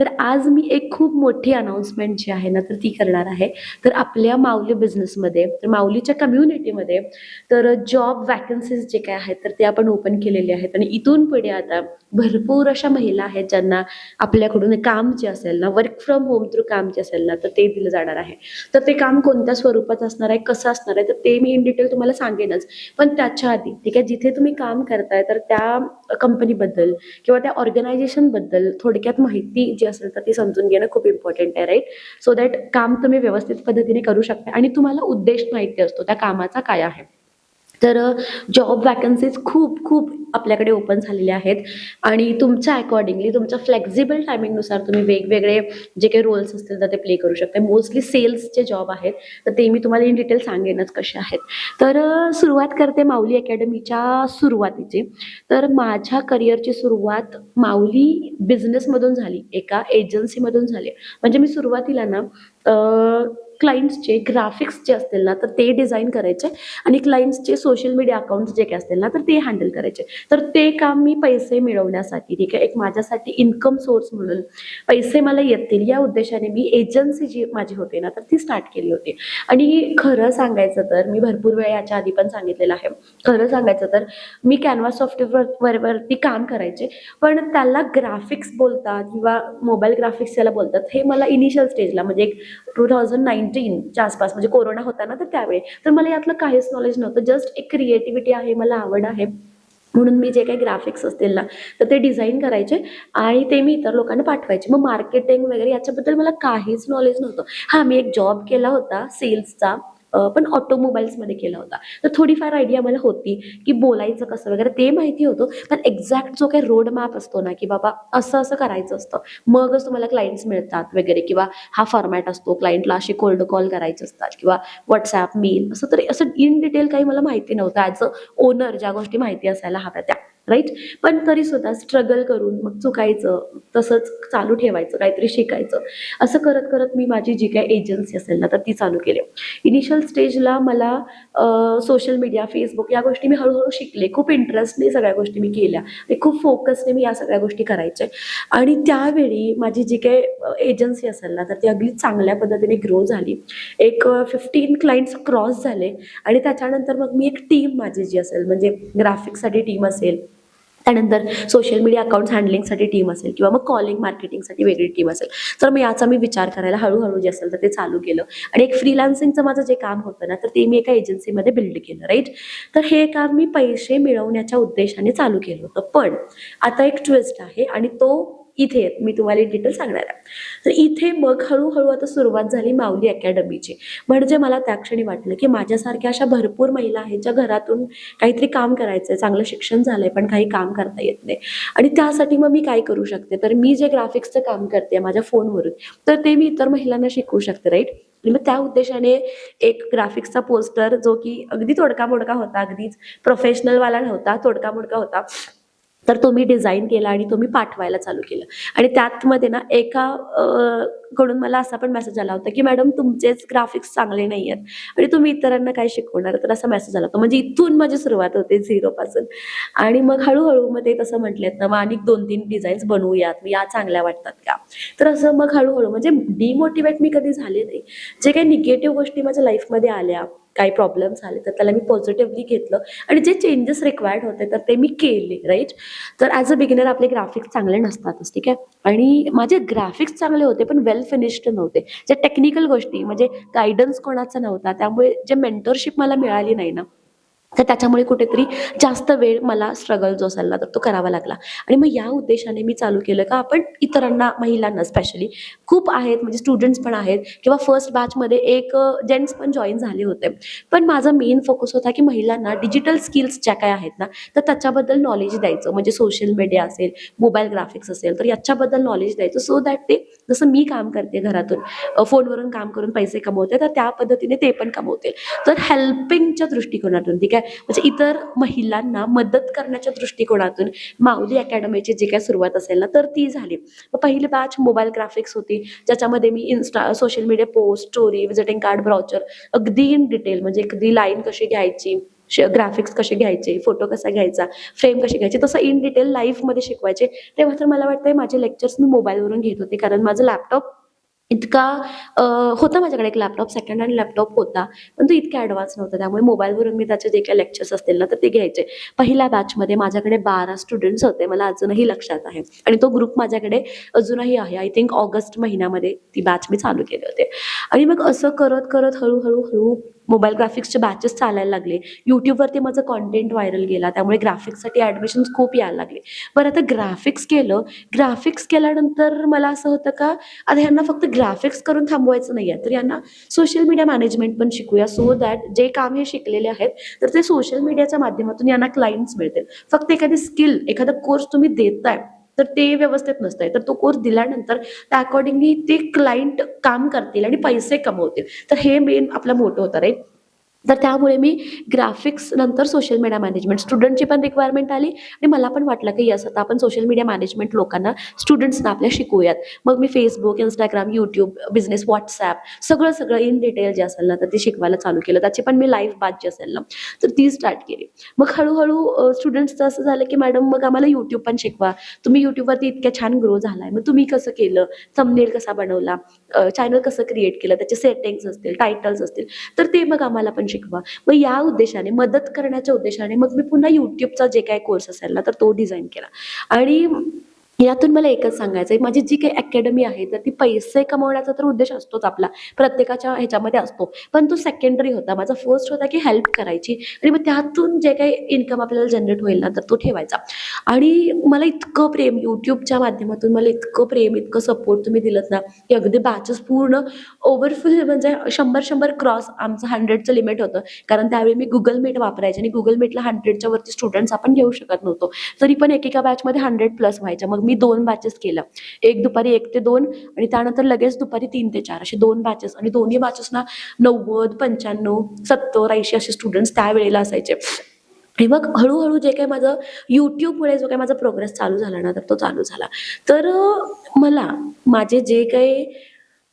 तर आज मी एक खूप मोठी अनाउन्समेंट जी आहे ना तर ती करणार आहे. तर आपल्या माऊली बिझनेसमध्ये तर माऊलीच्या कम्युनिटीमध्ये तर जॉब वॅकन्सीज जे काय आहेत तर ते आपण ओपन केलेले आहेत. आणि इथून पुढे आता भरपूर अशा महिला आहेत ज्यांना आपल्याकडून काम जे असेल ना वर्क फ्रॉम होम थ्रू काम जे असेल ना तर ते दिलं जाणार आहे. तर ते काम कोणत्या स्वरूपात असणार आहे कसं असणार आहे तर ते मी इन डिटेल तुम्हाला सांगेनच. पण त्याच्या आधी ठीक आहे जिथे तुम्ही काम करताय तर त्या कंपनीबद्दल किंवा त्या ऑर्गनायझेशनबद्दल थोडक्यात माहिती जी असेल तर ती समजून घेणं खूप इम्पॉर्टंट आहे राईट सो दॅट काम तुम्ही व्यवस्थित पद्धतीने करू शकता. आणि तुम्हाला उद्देश माहिती असतो त्या कामाचा काय आहे. तर जॉब वॅकन्सीज खूप खूप आपल्याकडे ओपन झालेले आहेत. आणि तुमच्या अकॉर्डिंगली तुमच्या फ्लेक्झिबल टायमिंगनुसार तुम्ही वेगवेगळे जे काही रोल्स असतील तर ते प्ले करू शकता. मोस्टली सेल्सचे जॉब आहेत. तर ते मी तुम्हाला इन डिटेल सांगेनच कसे आहेत. तर सुरुवात करते माऊली अकॅडमीच्या सुरुवातीची. तर माझ्या करिअरची सुरुवात माऊली बिझनेसमधून झाली. एका एजन्सीमधून झाली. म्हणजे मी सुरुवातीला ना क्लायंट्सचे ग्राफिक्स जे असतील ना तर ते डिझाईन करायचे आणि क्लायंट्सचे सोशल मीडिया अकाउंट्स जे काही असतील ना तर ते हँडल करायचे. तर ते काम मी पैसे मिळवण्यासाठी ठीक आहे एक माझ्यासाठी इन्कम सोर्स म्हणून पैसे मला येतील या उद्देशाने मी एजन्सी जी माझी होती ना तर ती स्टार्ट केली होती. आणि खरं सांगायचं तर मी भरपूर वेळा याच्या आधी पण सांगितलेलं आहे. खरं सांगायचं तर मी कॅनव्हा सॉफ्टवेअर वरती काम करायचे पण त्याला ग्राफिक्स बोलतात किंवा मोबाईल ग्राफिक्स त्याला बोलतात हे मला इनिशियल स्टेजला म्हणजे एक टू थाउजंड नाईन्टीनच्या आसपास म्हणजे कोरोना होता ना तर त्यावेळी. तर मला यातलं काहीच नॉलेज नव्हतं. जस्ट एक क्रिएटिव्हिटी आहे मला आवड आहे. म्हणून मी जे काही ग्राफिक्स असतील ना तर ते डिझाईन करायचे आणि ते मी इतर लोकांना पाठवायचे. मग मार्केटिंग वगैरे याच्याबद्दल मला काहीच नॉलेज नव्हतं. हां मी एक जॉब केला होता सेल्सचा पण ऑटोमोबाईल्समध्ये केला होता. तर थोडीफार आयडिया मला होती की बोलायचं कसं वगैरे ते माहिती होतं. पण एक्झॅक्ट जो काही रोड मॅप असतो ना की बाबा असं असं करायचं असतं. मगच तुम्हाला क्लायंट्स मिळतात वगैरे किंवा हा फॉर्मॅट असतो क्लायंटला असे कोल्ड कॉल करायचे असतात किंवा व्हॉट्सॲप मेल असं तरी असं इन डिटेल काही मला माहिती नव्हतं. ॲज अ ओनर ज्या गोष्टी माहिती असायला हव्या त्या. राईट? पण तरी सुद्धा स्ट्रगल करून मग चुकायचं तसंच चालू ठेवायचं काहीतरी शिकायचं. असं करत करत मी माझी जी काही एजन्सी असेल ना तर ती चालू केली. इनिशियल स्टेजला मला सोशल मीडिया फेसबुक या गोष्टी मी हळूहळू शिकले. खूप इंटरेस्टने सगळ्या गोष्टी मी केल्या. आणि खूप फोकसने मी या सगळ्या गोष्टी करायचे. आणि त्यावेळी माझी जी काय एजन्सी असेल ना तर ती अगदी चांगल्या पद्धतीने ग्रो झाली. एक फिफ्टीन क्लायंट्स क्रॉस झाले. आणि त्याच्यानंतर मग मी एक टीम माझी जी असेल म्हणजे ग्राफिक्ससाठी टीम असेल त्यानंतर सोशल मीडिया अकाउंट्स हँडलिंगसाठी टीम असेल किंवा मग कॉलिंग मार्केटिंगसाठी वेगळी टीम असेल. तर मग याचा मी विचार करायला हळूहळू जे असेल तर ते चालू केलं. आणि एक फ्रीलान्सिंगचं माझं जे काम होतं ना तर ते मी एका एजन्सीमध्ये बिल्ड केलं राईट तर हे काम मी पैसे मिळवण्याच्या उद्देशाने चालू केलं होतं. पण आता एक ट्विस्ट आहे आणि तो इथे मी तुम्हाला डिटेल सांगणार आहे. तर इथे मग हळूहळू आता सुरुवात झाली माऊली अकॅडमीची म्हणजे मला त्या क्षणी वाटलं की माझ्यासारख्या अशा भरपूर महिला आहेत ज्या घरातून काहीतरी काम करायचंय. चांगलं शिक्षण झालंय पण काही काम करता येत नाही. आणि त्यासाठी मग मी काय करू शकते? तर मी जे ग्राफिक्सचं काम करते माझ्या फोनवरून तर ते मी इतर महिलांना शिकवू शकते राईट आणि मग त्या उद्देशाने एक ग्राफिक्सचा पोस्टर जो की अगदी तोडका मोडका होता अगदीच प्रोफेशनलवाला नव्हता तोडका मोडका होता. तर तो मी डिझाईन केला आणि तो मी पाठवायला चालू केलं. आणि त्यातमध्ये ना एका कडून मला असा पण मेसेज आला होता की मॅडम तुमचेच ग्राफिक्स चांगले नाही आहेत आणि तुम्ही इतरांना काय शिकवणार तर असा मेसेज आला होता. म्हणजे इथून माझी सुरुवात होते झिरोपासून आणि मग हळूहळू मग ते तसं म्हटलेत ना मग आणि दोन तीन डिझाईन्स बनवूयात मग या चांगल्या वाटतात का? तर असं मग हळूहळू म्हणजे डिमोटिवेट मी कधी झाले नाही. जे काही निगेटिव्ह गोष्टी माझ्या लाईफमध्ये आल्या काही प्रॉब्लेम्स आले तर त्याला मी पॉझिटिव्हली घेतलं. आणि जे चेंजेस रिक्वायर्ड होते तर ते मी केले राईट तर ॲज अ बिगिनर आपले ग्राफिक्स चांगले नसतातच ठीक आहे? आणि माझे ग्राफिक्स चांगले होते पण वेल फिनिश्ड नव्हते. जे टेक्निकल गोष्टी म्हणजे गायडन्स कोणाचा नव्हता त्यामुळे जे मेंटरशिप मला मिळाली नाही ना तर त्याच्यामुळे कुठेतरी जास्त वेळ मला स्ट्रगल जो असेल तर तो करावा लागला. आणि मग या उद्देशाने मी चालू केलं का आपण इतरांना महिलांना स्पेशली खूप आहेत म्हणजे स्टुडंट्स पण आहेत किंवा फर्स्ट बॅचमध्ये एक जेंट्स पण जॉईन झाले होते. पण माझा मेन फोकस होता की महिलांना डिजिटल स्किल्स ज्या काय आहेत ना तर त्याच्याबद्दल नॉलेज द्यायचं. म्हणजे सोशल मीडिया असेल मोबाईल ग्राफिक्स असेल तर याच्याबद्दल नॉलेज द्यायचं. सो दॅट ते जसं मी काम करते घरातून फोनवरून काम करून पैसे कमवते तर त्या पद्धतीने ते पण कमवते तर हेल्पिंगच्या दृष्टिकोनातून ठीक आहे? म्हणजे इतर महिलांना मदत करण्याच्या दृष्टिकोनातून माऊली अकॅडमीची जी काय सुरुवात असेल ना तर ती झाली. पहिली बॅच मोबाईल ग्राफिक्स होती ज्याच्यामध्ये मी Insta social media post story visiting card brochure अगदी इन डिटेल म्हणजे अगदी लाईन कशी घ्यायची ग्राफिक्स कसे घ्यायचे फोटो कसा घ्यायचा फ्रेम कशी घ्यायची तसं इन डिटेल लाईफमध्ये शिकवायचे. तेव्हा तर मला वाटतंय माझे लेक्चर्स मी मोबाईलवरून घेत होते कारण माझं लॅपटॉप इतका होता माझ्याकडे एक लॅपटॉप सेकंड हँड लॅपटॉप होता. पण तो इतका ॲडव्हान्स नव्हता. त्यामुळे मोबाईलवरून मी त्याचे जे काही लेक्चर्स असतील ना तर ते घ्यायचे. पहिल्या बॅचमध्ये माझ्याकडे बारा स्टुडंट्स होते. मला अजूनही लक्षात आहे. आणि तो ग्रुप माझ्याकडे अजूनही आहे. आय थिंक ऑगस्ट महिन्यामध्ये ती बॅच मी चालू केली होते. आणि मग असं करत करत हळूहळू हळू मोबाईल ग्राफिक्सचे बॅचेस चालायला लागले. यूट्यूबवरती माझं कॉन्टेंट व्हायरल गेला. त्यामुळे ग्राफिक्ससाठी ॲडमिशन्स खूप यायला लागले. बरं आता ग्राफिक्स केलं. ग्राफिक्स केल्यानंतर मला असं होतं का आता ह्यांना फक्त ग्राफिक्स करून थांबवायचं नाही आहे तर यांना सोशल मीडिया मॅनेजमेंट पण शिकूया. सो दॅट जे काम हे शिकलेले आहेत तर ते सोशल मीडियाच्या माध्यमातून यांना क्लायंट्स मिळतील. फक्त एखादी स्किल एखादा कोर्स तुम्ही देताय तर ते व्यवस्थित नसतंय. तर तो कोर्स दिल्यानंतर त्या अकॉर्डिंगली ते क्लायंट काम करतील आणि पैसे कमवतील. तर हे मेन आपलं मोठं होतं राईट तर त्यामुळे मी ग्राफिक्स नंतर सोशल मीडिया मॅनेजमेंट स्टुडंटची पण रिक्वायरमेंट आली आणि मला पण वाटलं की यस आता आपण सोशल मीडिया मॅनेजमेंट लोकांना स्टुडंट्सना आपल्या शिकूयात. मग मी Facebook Instagram YouTube business WhatsApp सगळं सगळं इन डिटेल जे असेल ना तर ते शिकवायला चालू केलं. त्याची पण मी लाईव्ह बात जी असेल ना तर ती स्टार्ट केली. मग हळूहळू स्टुडंट्सचं असं झालं की मॅडम मग आम्हाला यूट्यूब पण शिकवा. तुम्ही यूट्यूबवरती इतक्या छान ग्रो झालाय. मग तुम्ही कसं केलं? थंबनेल कसा बनवला? चॅनल कसं क्रिएट केलं? त्याचे सेटिंग्स असतील टायटल्स असतील. तर ते मग आम्हाला पण शिकवा. मग या उद्देशाने मदत करण्याच्या उद्देशाने मग मी पुन्हा युट्यूबचा जे काही कोर्स असेल ना तर तो डिझाईन केला. आणि यातून मला एकच सांगायचं आहे माझी जी काही अकॅडमी आहे तर ती पैसे कमवण्याचा तर उद्देश असतोच आपला. प्रत्येकाच्या ह्याच्यामध्ये असतो. पण तो सेकंडरी होता. माझा फर्स्ट होता की हेल्प करायची. आणि मग त्यातून जे काही इन्कम आपल्याला जनरेट होईल ना तर तो ठेवायचा. आणि मला इतकं प्रेम युट्यूबच्या माध्यमातून मला इतकं प्रेम इतकं सपोर्ट तुम्ही दिलं ना की अगदी बॅचेस पूर्ण ओव्हरफुल म्हणजे शंभर शंभर क्रॉस आमचं हंड्रेडचं लिमिट होतं. कारण त्यावेळी मी गुगल मीट वापरायचे आणि गुगल मीटला हंड्रेडच्या वरती स्टुडंट्स आपण घेऊ शकत नव्हतो. तरी पण एकेका बॅचमध्ये हंड्रेड प्लस व्हायच्या. मग मी दोन बॅचेस केलं. एक दुपारी एक ते दोन आणि त्यानंतर लगेच दुपारी तीन ते चार असे दोन बॅचेस आणि दोन्ही बॅचेसना नव्वद पंच्याण्णव सत्तर ऐंशी असे स्टुडंट्स त्यावेळेला असायचे. आणि मग हळूहळू जे काही माझं यूट्यूबमुळे जो काही माझा प्रोग्रेस चालू झाला ना तर तो चालू झाला. तर मला माझे जे काही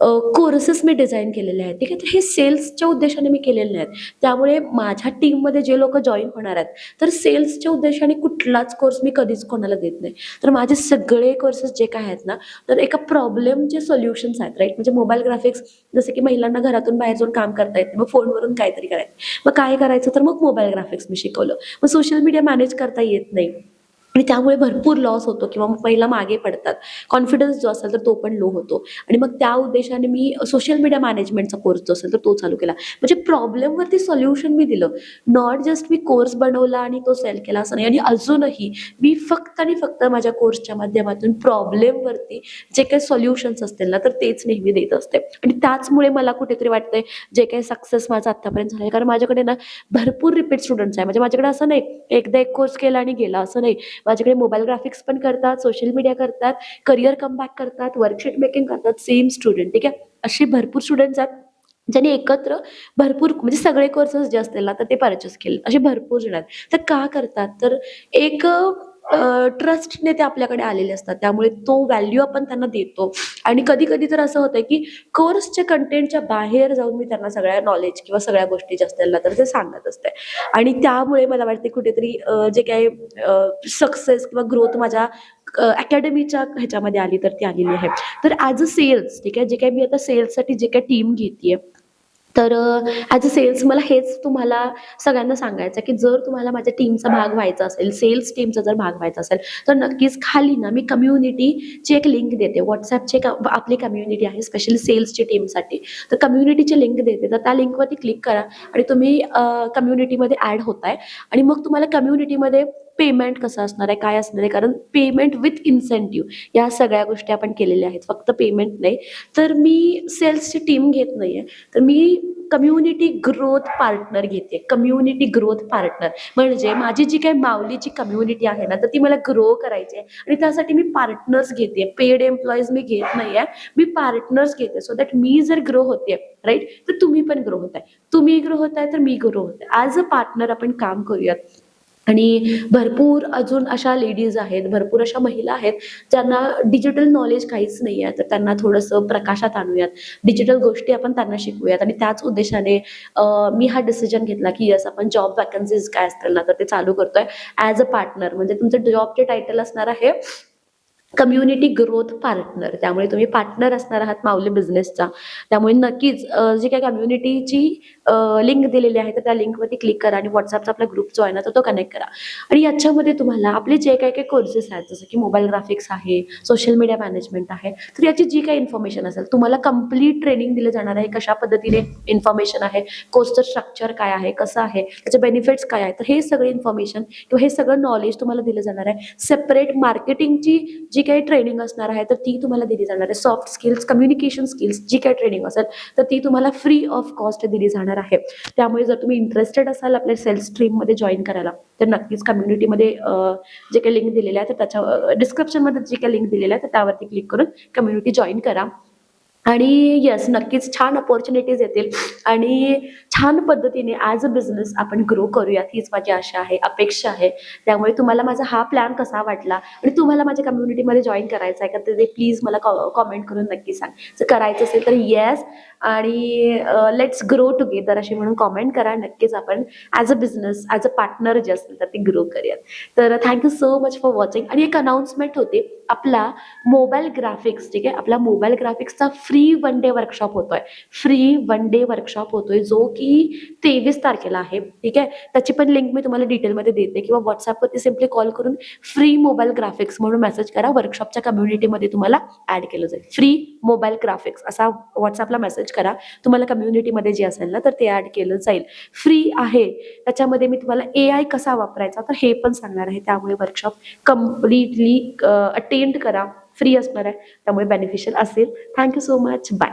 कोर्सेस मी डिझाईन केलेले आहेत. ठीक आहे? तर हे सेल्सच्या उद्देशाने मी केलेले नाहीत. त्यामुळे माझ्या टीममध्ये जे लोक जॉईन होणार आहेत तर सेल्सच्या उद्देशाने कुठलाच कोर्स मी कधीच कोणाला देत नाही. तर माझे सगळे कोर्सेस जे काय आहेत ना तर एका प्रॉब्लेमचे सोल्युशन्स आहेत राईट म्हणजे मोबाईल ग्राफिक्स जसे की महिलांना घरातून बाहेर जाऊन काम करता येते मग फोनवरून काहीतरी करायचं. मग काय करायचं? तर मग मोबाईल ग्राफिक्स मी शिकवलं. मग सोशल मीडिया मॅनेज करता येत नाही. आणि त्यामुळे भरपूर लॉस होतो किंवा मग पहिला मागे पडतात. कॉन्फिडन्स जो असेल तर तो पण लो होतो. आणि मग त्या उद्देशाने मी सोशल मीडिया मॅनेजमेंटचा कोर्स जो असेल तर तो चालू केला. म्हणजे प्रॉब्लेमवरती सोल्युशन मी दिलं. नॉट जस्ट मी कोर्स बनवला आणि तो सेल केला असं नाही. आणि अजूनही मी फक्त आणि फक्त माझ्या कोर्सच्या माध्यमातून प्रॉब्लेमवरती जे काही सोल्युशन्स असतील ना तर तेच नेहमी देत असते. आणि त्याचमुळे मला कुठेतरी वाटतंय जे काही सक्सेस माझा आत्तापर्यंत झाला कारण माझ्याकडे ना भरपूर रिपीट स्टुडंट्स आहे. म्हणजे माझ्याकडे असं नाही एकदा एक कोर्स केला आणि गेला असं नाही. माझ्याकडे मोबाईल ग्राफिक्स पण करतात सोशल मीडिया करतात करिअर कमबॅक करतात वर्कशीट मेकिंग करतात सेम स्टुडंट ठीक आहे? असे भरपूर स्टुडंट्स आहेत ज्यांनी एकत्र भरपूर म्हणजे सगळे कोर्सेस जे असतील ना तर ते परचेस केले असे भरपूर जण आहेत. तर का करतात? तर एक ट्रस्टने ते आपल्याकडे आलेले असतात. त्यामुळे तो व्हॅल्यू आपण त्यांना देतो. आणि कधी कधी तर असं होतं की कोर्सच्या कंटेंटच्या बाहेर जाऊन मी त्यांना सगळ्या नॉलेज किंवा सगळ्या गोष्टी जास्त असतील ना तर ते सांगत असते. आणि त्यामुळे मला वाटते कुठेतरी जे काही सक्सेस किंवा ग्रोथ माझ्या अकॅडमीच्या ह्याच्यामध्ये आली तर ती आलेली आहे. तर ॲज अ सेल्स ठीक आहे? जे काही मी आता सेल्ससाठी जे काही टीम घेते तर ॲज अ सेल्स मला हेच तुम्हाला सगळ्यांना सांगायचं की जर तुम्हाला माझ्या टीमचा भाग व्हायचा असेल सेल्स टीमचा जर भाग व्हायचा असेल तर नक्कीच खाली ना मी कम्युनिटीची एक लिंक देते. व्हॉट्सॲपची आपली कम्युनिटी आहे स्पेशली सेल्सची टीमसाठी तर कम्युनिटीची लिंक देते. तर त्या लिंकवरती क्लिक करा आणि तुम्ही कम्युनिटीमध्ये ॲड होताय. आणि मग तुम्हाला कम्युनिटीमध्ये पेमेंट कसं असणार आहे काय असणार आहे? कारण पेमेंट विथ इन्सेंटिव्ह या सगळ्या गोष्टी आपण केलेल्या आहेत. फक्त पेमेंट नाही. तर मी सेल्सची टीम घेत नाही आहे तर मी कम्युनिटी ग्रोथ पार्टनर घेते. कम्युनिटी ग्रोथ पार्टनर म्हणजे माझी जी काही माऊलीची कम्युनिटी आहे ना तर ती मला ग्रो करायची आहे. आणि त्यासाठी मी पार्टनर्स घेते. पेड एम्प्लॉईज मी घेत नाही आहे मी पार्टनर्स घेते. सो दॅट मी जर ग्रो होते राईट तर तुम्ही पण ग्रो होत आहे तुम्ही ग्रो होत आहे तर मी ग्रो होत. आहे ॲज अ पार्टनर आपण काम करूयात. आणि भरपूर अजून अशा लेडीज आहेत भरपूर अशा महिला आहेत ज्यांना डिजिटल नॉलेज काहीच नाही आहे तर त्यांना थोडंसं प्रकाशात आणूयात. डिजिटल गोष्टी आपण त्यांना शिकवूयात. आणि त्याच उद्देशाने मी हा डिसिजन घेतला की यस आपण जॉब वॅकन्सीज काय असतील ना तर ते चालू करतोय ॲज अ पार्टनर म्हणजे तुमचं जॉबचे टायटल असणार आहे कम्युनिटी ग्रोथ पार्टनर त्यामुळे तुम्ही पार्टनर असणार आहात माऊली बिझनेसचा त्यामुळे नक्कीच जी काही कम्युनिटीची लिंक दिलेली आहे तर त्या लिंकवरती क्लिक करा आणि व्हॉट्सअपचा आपला ग्रुप जो आहे ना तर तो कनेक्ट करा. आणि याच्यामध्ये तुम्हाला आपले जे काही काही कोर्सेस आहेत जसं की मोबाईल ग्राफिक्स आहे सोशल मीडिया मॅनेजमेंट आहे तर याची जी काही इन्फॉर्मेशन असेल तुम्हाला कंप्लीट ट्रेनिंग दिलं जाणार आहे कशा पद्धतीने इन्फॉर्मेशन आहे कोर्सचं स्ट्रक्चर काय आहे कसं आहे त्याचे बेनिफिट्स काय आहे तर हे सगळे इन्फॉर्मेशन किंवा हे सगळं नॉलेज तुम्हाला दिलं जाणार आहे. सेपरेट मार्केटिंगची जी काही ट्रेनिंग असणार आहे तर ती तुम्हाला दिली जाणार आहे. सॉफ्ट स्किल्स कम्युनिकेशन स्किल्स जी काही ट्रेनिंग असेल तर ती तुम्हाला फ्री ऑफ कॉस्ट दिली जाणार आहे. त्यामुळे जर तुम्ही इंटरेस्टेड असाल आपल्या सेल्फ स्ट्रीममध्ये जॉईन करायला तर नक्कीच कम्युनिटीमध्ये जे काही लिंक दिलेले आहे तर त्याच्या डिस्क्रिप्शनमध्ये जे काही लिंक दिलेलं आहे तर त्यावरती क्लिक करून कम्युनिटी जॉईन करा. आणि येस नक्कीच छान अपॉर्च्युनिटीज येतील. आणि छान पद्धतीने ॲज अ बिझनेस आपण ग्रो करूयात हीच माझी आशा आहे अपेक्षा आहे. त्यामुळे तुम्हाला माझा हा प्लॅन कसा वाटला आणि तुम्हाला माझ्या कम्युनिटीमध्ये जॉईन करायचं आहे का ते प्लीज मला कॉमेंट करून नक्की सांग. जर करायचं असेल तर येस आणि लेट्स ग्रो टुगेदर अशी म्हणून कॉमेंट करा. नक्कीच आपण as a business as a partner जे असेल तर ते ग्रो करूयात. तर thank you so much for watching आणि एक अनाउन्समेंट होते आपला मोबाईल ग्राफिक्स ठीक आहे? आपला मोबाईल ग्राफिक्सचा फ्री वन डे वर्कशॉप होतोय. फ्री वन डे वर्कशॉप होतोय जो की तेवीस तारखेला आहे. ठीक आहे? त्याची पण लिंक मी तुम्हाला डिटेलमध्ये देते. किंवा व्हॉट्सअपवरती सिम्पली कॉल करून फ्री मोबाईल ग्राफिक्स म्हणून मेसेज करा. वर्कशॉपच्या कम्युनिटीमध्ये तुम्हाला ॲड केलं जाईल. फ्री मोबाईल ग्राफिक्स असा व्हॉट्सअपला मेसेज करा. तुम्हाला कम्युनिटीमध्ये जे असेल ना तर ते ॲड केलं जाईल. फ्री आहे. त्याच्यामध्ये मी तुम्हाला ए आय कसा वापरायचा तर हे पण सांगणार आहे. त्यामुळे वर्कशॉप कम्प्लिटली अटेंड करा. फ्री असणार आहे. त्यामुळे बेनिफिशियल असेल. Thank you so much bye